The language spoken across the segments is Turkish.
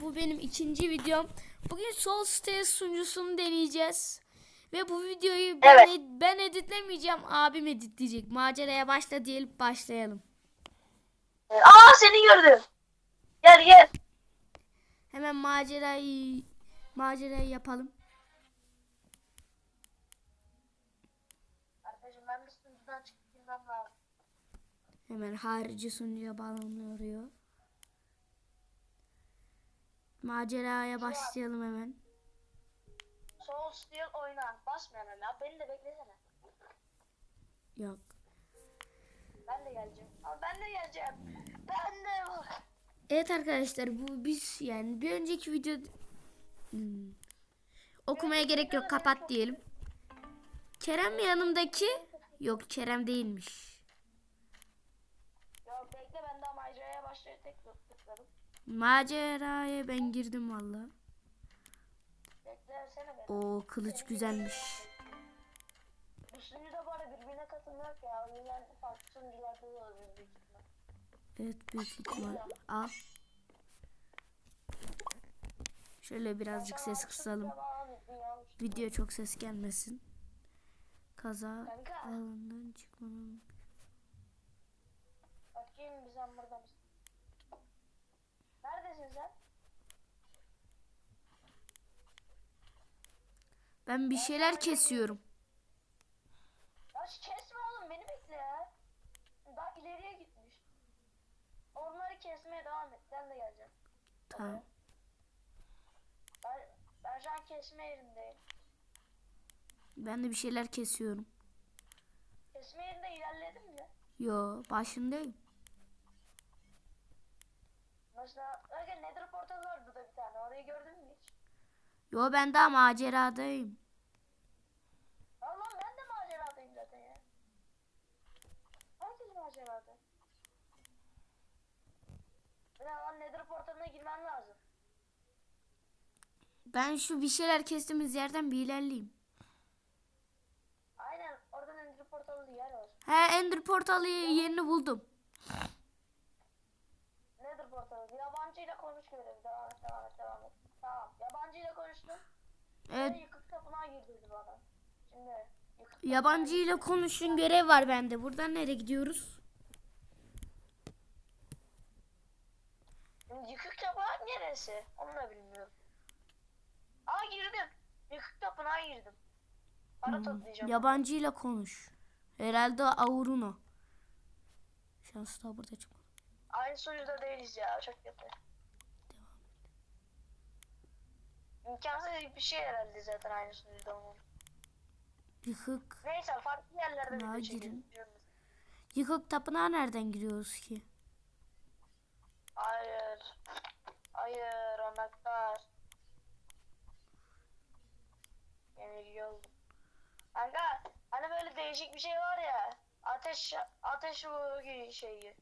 Bu benim ikinci videom. Bugün Soul Stairs sunucusunu deneyeceğiz. Ve bu videoyu ben, Evet. ed- ben editlemeyeceğim. Abim editleyecek. Maceraya başla diyelim başlayalım. Aa seni gördüm. Gel gel. Hemen macerayı macerayı yapalım. Arkadaşım ben bir sunucudan girmem lazım. Hemen harici sunucuya bağlanıyor. Maceraya başlayalım hemen. Soul Steel oyna. Basmayalım ya. Beni de beklesene. Yok. Ben de geleceğim. Ama ben de geleceğim. Ben de. Evet arkadaşlar bu biz yani bir önceki video Hmm. okumaya gerek yok kapat diyelim. Kerem yanımdaki yok Kerem değilmiş. Yok bekle ben daha maceraya başlayıp tek tıkladım. Maceraya ben girdim valla. O kılıç güzelmiş. Sunucuda bu arada birbirine katılmıyor ya. O yüzden farklı sunucularda da olur büyük ihtimal. Evet büyük ihtimal. Al. Şöyle birazcık ses kısalım. Video çok ses gelmesin. Kaza alanından çıkmanın. Bakayım bir sen burada mısın? Neredesin sen? Ben bir şeyler kesiyorum. Ya kesme oğlum beni bekle ya. Daha ileriye gitmiş. Onları kesmeye devam et. Ben de geleceğim. Tamam. Ben, ben şu an kesme yerindeyim. Ben de bir şeyler kesiyorum. Kesme yerinde ilerledim mi? Yo başındayım. Var Orayı gördün mü hiç? Yo ben daha maceradayım. Allah'ım ben de maceradayım zaten ya. Herkes macerada. Bir de lan Nether portalına girmen lazım. Ben şu bir şeyler kestiğimiz yerden bir ilerleyeyim. Aynen orada Nether portalı yer var. He Ender portalı yerini buldum. Nether portalı. Yabancıyla konuş. Devam et, devam et, devam et. Tamam. Yabancıyla konuştum. Evet Ve yıkık tapınağa girdirdi bana. Şimdi yıkık yabancı ile konuşun görev var bende. Buradan nereye gidiyoruz? Şimdi yıkık tapınağı neresi? Onu da bilmiyorum. Aa girdim. Yıkık tapınağa girdim. Para toplayacağım. Yabancı ile konuş. Herhalde Auruno. Şansı da burada çıkmadı. Aynı sunucuda değiliz ya. Çok kötü. İmkansız bir şey herhalde zaten aynı sunucuda olmam. Yıkık. Neyse farklı yerlerde Ya video girin. çekelim. Yıkık tapınağa nereden giriyoruz ki? Hayır. Hayır anahtar. Yenilgi oldum. Kanka hani böyle değişik bir şey var ya. Ateş ateş bu şeyi.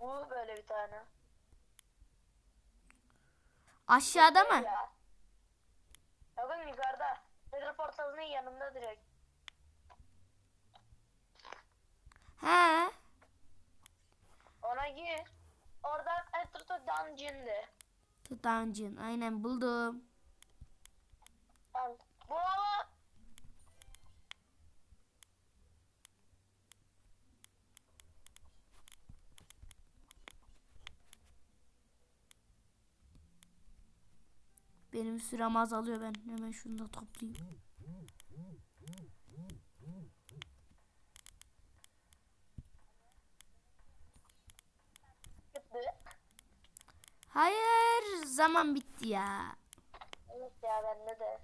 Bu böyle bir tane. Aşağıda mı? Ya. Bakın yukarıda. Nether portalının yanında direkt. He. Ona gir. Oradan Enter to Dungeon'de. The Dungeon. Aynen buldum. Tamam. Bu ama Benim sürem azalıyor ben hemen şunu da toplayayım. Hayır zaman bitti ya. Evet ya bende de.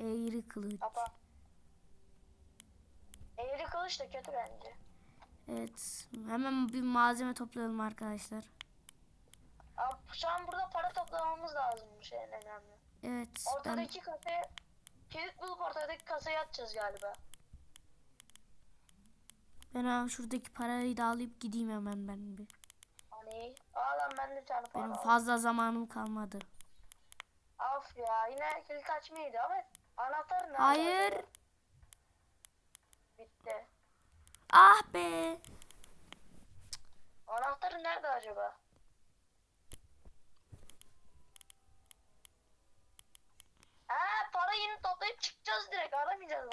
Eğri kılıç. Kapa. Eğri kılıç da kötü bence. Evet hemen bir malzeme toplayalım arkadaşlar. Ama şu an burada para toplamamız lazımmış en önemli. Evet ben Ortadaki kasaya kilit bulup ortadaki kasaya atacağız galiba. ben hemen şuradaki parayı da alıp gideyim hemen ben bir. Hani aa lan ben de tane para Benim aldım. fazla zamanım kalmadı. Af ya yine kilit açmaydı ama anahtar nerede? Hayır. Bitti. Ah be. Anahtarı nerede acaba?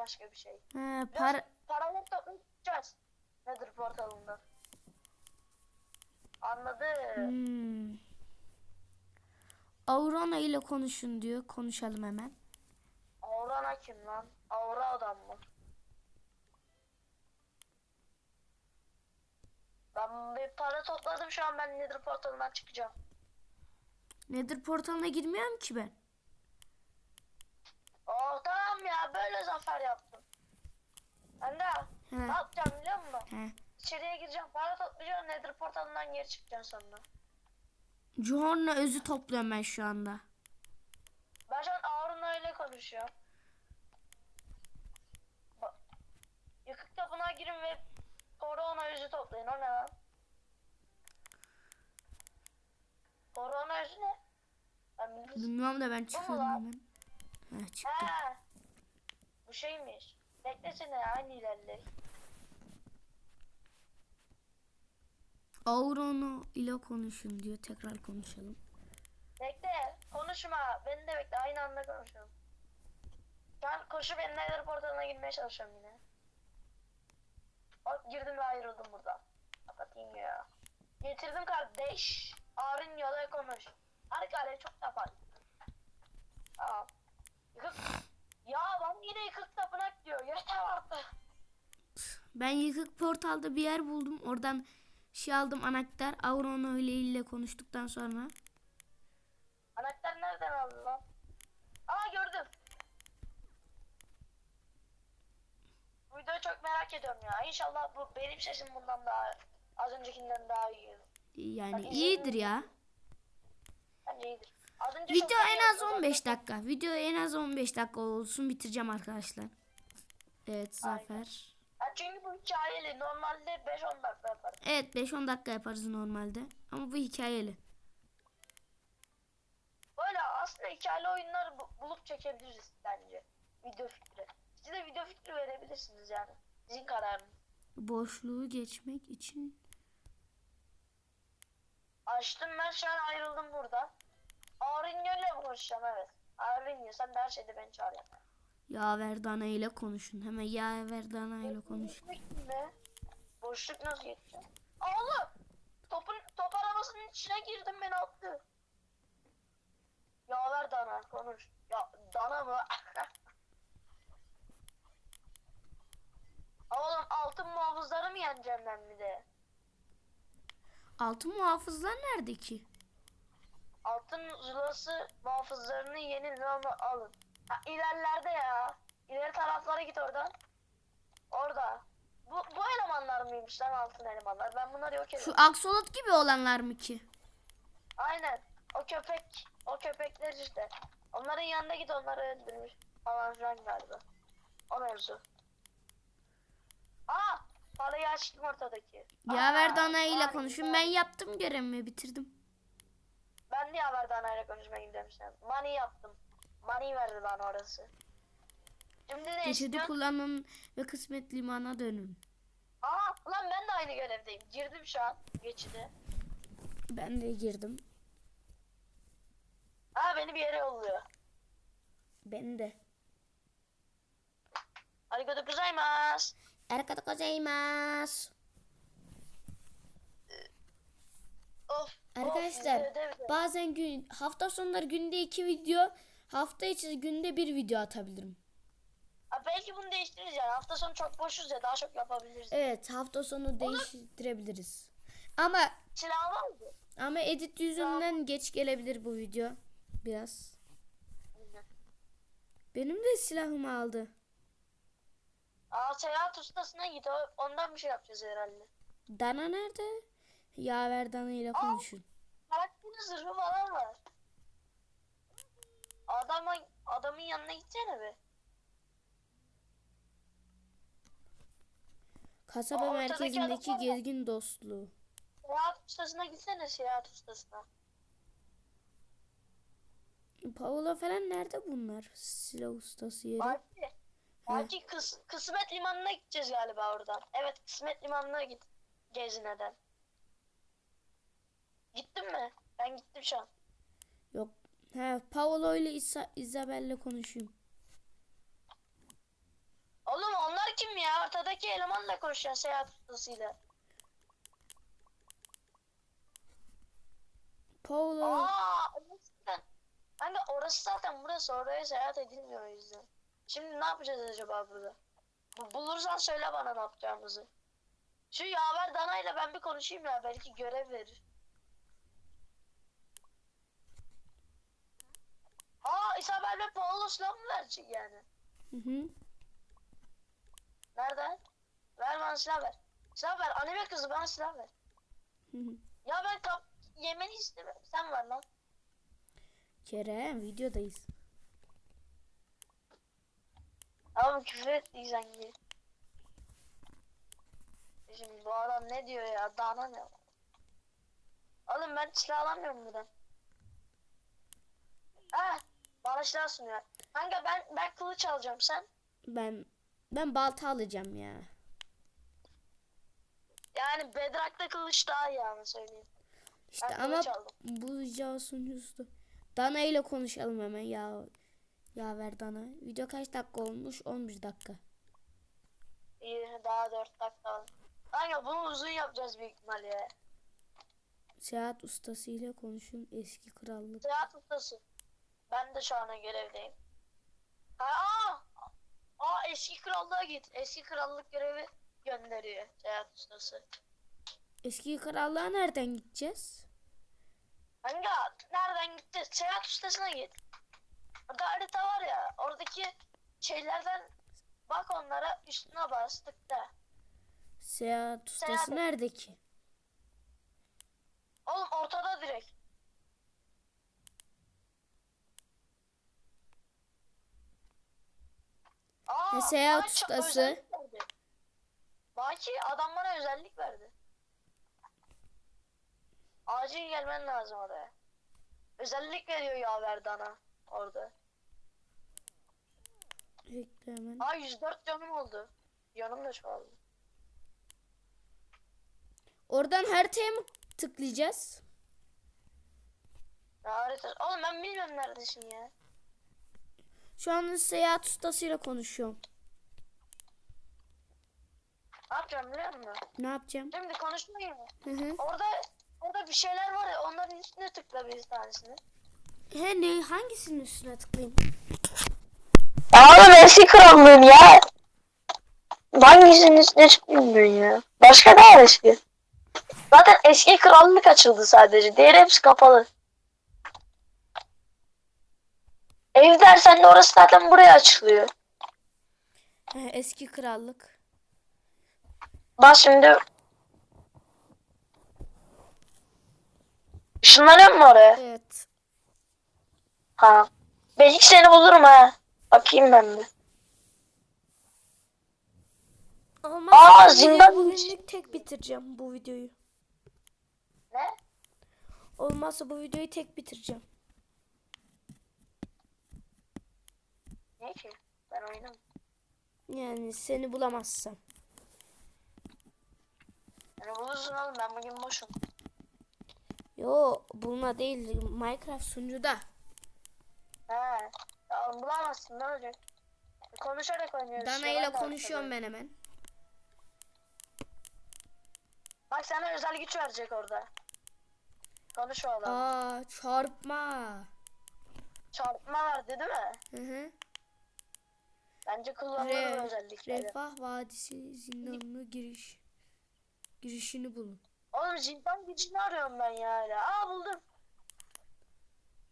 Başka bir şey. He, para Paraları toplayacağız. Nedir portalından? Anladım. Hmm. Aurora ile konuşun diyor. Konuşalım hemen. Aurana kim lan? Aura adam mı? Ben bir para topladım şu an ben Nether portalından çıkacağım. Nedir portalına girmiyorum ki ben. Tamam ya böyle zafer yaptım. Ben de He. ne yapacağım biliyor musun? He. İçeriye gireceğim para toplayacağım Nether portalından geri çıkacaksın sonra. Johor'la özü topluyorum ben şu anda. Ben şu an Auruna ile konuşuyorum. Bak. Yıkık tapınağa girin ve korona yüzü toplayın. O ne lan? Korona yüzü ne? Ben bilmiyorum. Bilmiyorum da ben çıkıyorum lan? hemen. He çıktım. He. Bu şeymiş. Beklesene aynı ilerle. Aurora ile konuşun diyor. Tekrar konuşalım. Bekle. Konuşma. Beni de bekle. Aynı anda konuşalım. Şu an koşup ben Nether portalına girmeye çalışıyorum yine. Bak girdim ve ayrıldım buradan. Kapatayım ya. Getirdim kardeş. Arın yola konuş. Arkadaşlar çok da fazla. Tamam. Yıkık. Ya ben yine yıkık tapınak diyor. Yeter artık. Ben yıkık portalda bir yer buldum. Oradan şey aldım anahtar. Aurora ile ile konuştuktan sonra. Anahtar nereden aldın lan? Aa gördüm. Bu videoyu çok merak ediyorum ya. İnşallah bu benim sesim bundan daha az öncekinden daha iyi. Yani Hadi iyidir ya. Bence iyidir. Video en az beğeniyordum. 15 dakika. Video en az 15 dakika olsun bitireceğim arkadaşlar. Evet Zafer. Ya çünkü bu hikayeli. Normalde 5-10 dakika yaparım. Evet 5-10 dakika yaparız normalde. Ama bu hikayeli. Böyle aslında hikayeli oyunları bu- bulup çekebiliriz bence. Video fikri. Siz de video fikri verebilirsiniz yani. Sizin kararınız. Boşluğu geçmek için Açtım ben şu an ayrıldım buradan. Arinyo'yla mı konuşacağım evet. Arinyo sen de her şeyde beni çağır yani. Yaver Dana ile konuşun. Hemen Yaver Dana ile konuş. Boşluk ne? Boşluk nasıl geçeceğim? Oğlum! Topun, top arabasının içine girdim beni attı. Ya ver Dana konuş. Ya Dana mı? Oğlum altın muhafızları mı yeneceğim ben bir de? Altın muhafızlar nerede ki? Altın zulası muhafızlarını onu alın. Ha, ilerlerde ya. İleri taraflara git oradan. Orada. Bu, bu elemanlar mıymış lan altın elemanlar? Ben bunları yok Şu ediyorum. aksolot gibi olanlar mı ki? Aynen. O köpek. O köpekler işte. Onların yanına git onları öldürmüş. Falan filan galiba. O mevzu. Aa! Parayı açtım ortadaki. Yaver Aa, Dana ile konuşun. Ben yaptım görevimi bitirdim. Ben Dana ile konuşmaya sen. Money yaptım. Money verdi bana orası. Şimdi ne Geçidi istiyorsun? kullanın ve kısmet limana dönün. Aa lan ben de aynı görevdeyim. Girdim şu an geçide. Ben de girdim. Aa beni bir yere yolluyor. Ben de. Arigato gozaimasu. Arkada gozaimasu. Of. Arkadaşlar bazen gün hafta sonları günde iki video, hafta içi günde bir video atabilirim. Aa, belki bunu değiştiririz yani. Hafta sonu çok boşuz ya daha çok yapabiliriz. Evet hafta sonu değiştirebiliriz. Ama Silah var mı? ama edit yüzünden geç gelebilir bu video biraz. Benim de silahımı aldı. Aa seyahat ustasına git. O- Ondan bir şey yapacağız herhalde. Dana nerede? Yaver Dana ile konuşun. Karakterin zırhı falan var. Adama, adamın yanına gitsene be. Kasaba Aa, merkezindeki gezgin dostluğu. Seyahat ustasına gitsene seyahat ustasına. Paolo falan nerede bunlar? Silah ustası yeri. Belki, belki kıs, kısmet limanına gideceğiz galiba oradan. Evet kısmet limanına git. Gezine'den. Gittin mi? Ben gittim şu an. Yok. He, Paolo ile İsa, Isabel'le konuşayım. kim ya? Ortadaki elemanla konuşacaksın seyahat ustasıyla. Paulo. Aa, zaten. Kanka orası zaten burası. Oraya seyahat edilmiyor o yüzden. Şimdi ne yapacağız acaba burada? Bu- Bulursan söyle bana ne yapacağımızı. Şu Yaver Dana ile ben bir konuşayım ya. Belki görev verir. İsabel ve Paulus'la mı verecek yani? Hı hı. Nereden? Ver bana silah ver. Silah ver. Anime kızı bana silah ver. Hı hı. Ya ben kap yemeni istemiyorum. Sen ver lan. Kerem videodayız. Abi küfür ettiysen gir. Şimdi bu adam ne diyor ya? Dana ne? Oğlum ben silah alamıyorum buradan. Ah, silah sunuyor. Kanka ben ben kılıç alacağım sen. Ben ben balta alacağım ya. Yani Bedrock'ta kılıç daha iyi ama söyleyeyim. İşte Ben ama bu sunucusu. Dana ile konuşalım hemen ya. Ya ver Dana. Video kaç dakika olmuş? 11 dakika. İyi daha 4 dakika var. Kanka bunu uzun yapacağız büyük ihtimalle ya. Seyahat ustası ile konuşun eski krallık. Seyahat ustası. Ben de şu ana görevdeyim. Ha, aa! Aa eski krallığa git. Eski krallık görevi gönderiyor seyahat ustası. Eski krallığa nereden gideceğiz? Kanka nereden gitti? Seyahat ustasına git. Orada harita var ya. Oradaki şeylerden bak onlara üstüne bas tıkla. Seyahat ustası Seyahat- nerede ki? Oğlum ortada direkt. Aa, E, bana ça- ustası. Baki adam bana özellik verdi. Acil gelmen lazım oraya. Özellik veriyor ya Verdana orada. Bekle hemen. Aa 104 canım oldu. Yanım da çoğaldı. Oradan haritaya mı tıklayacağız? Ya harita. Oğlum ben bilmiyorum neredesin ya. Şu an seyahat ustasıyla konuşuyorum. Ne yapacağım biliyor musun? Ne yapacağım? Şimdi konuşmayayım mı? Hı hı. Orada orada bir şeyler var ya onların üstüne tıkla bir tanesini. He ne hangisinin üstüne tıklayayım? Oğlum eski krallığın ya. Hangisinin üstüne çıkmıyor ya? Başka ne var eski? Zaten eski krallık açıldı sadece. Diğeri hepsi kapalı. Ev dersen de orası zaten buraya açılıyor. Eski krallık. Bak şimdi. Işınlanıyor mu oraya? Evet. Ha. Belki seni bulurum ha. Bakayım ben bir. Olmaz. Aa, zindan- Bugünlük tek bitireceğim bu videoyu. Ne? Olmazsa bu videoyu tek bitireceğim. Ne ki? Ben oynamam. Yani seni bulamazsam. Yani bulursun oğlum ben bugün boşum. Yo bulma değil Minecraft sunucuda. He. Ya bulamazsın ne olacak? Konuşarak oynuyoruz. Dana ile konuşuyorum ben hemen. Bak sana özel güç verecek orada. Konuş o adam. Aa çarpma. Çarpma verdi değil mi? Hı hı. Bence kullanılır Re- özellikleri. Refah Vadisi zindanına giriş. Girişini bulun. Oğlum zindan girişini arıyorum ben ya hala. Aa buldum.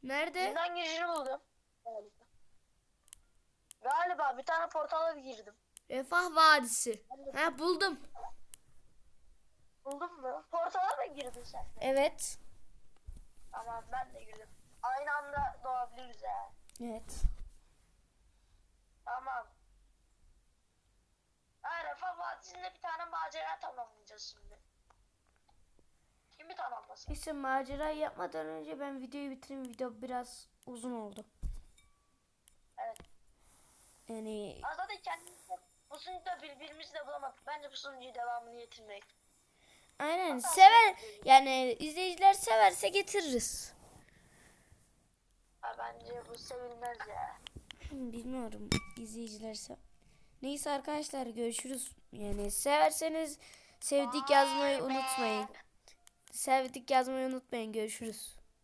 Nerede? Zindan girişini buldum. Galiba. Galiba bir tane portala girdim. Refah Vadisi. Ha buldum. Buldun mu? Portala mı girdin sen? Evet. Tamam ben de girdim. Aynı anda doğabiliriz ya. Evet. Tamam. Ha, Refah Vadisi'nde bir tane macera tamamlayacağız şimdi. Kimi tamamlasın? Neyse macera yapmadan önce ben videoyu bitireyim. Video biraz uzun oldu. Evet. Yani Ama zaten kendimiz bu sunucuda birbirimizi de bulamadık. Bence bu sunucuyu devamını getirmek. aynen sever yani izleyiciler severse getiririz. Ha, bence bu sevilmez ya. Bilmiyorum izleyiciler se- Neyse arkadaşlar görüşürüz. Yani severseniz sevdik yazmayı unutmayın. Sevdik yazmayı unutmayın. Görüşürüz.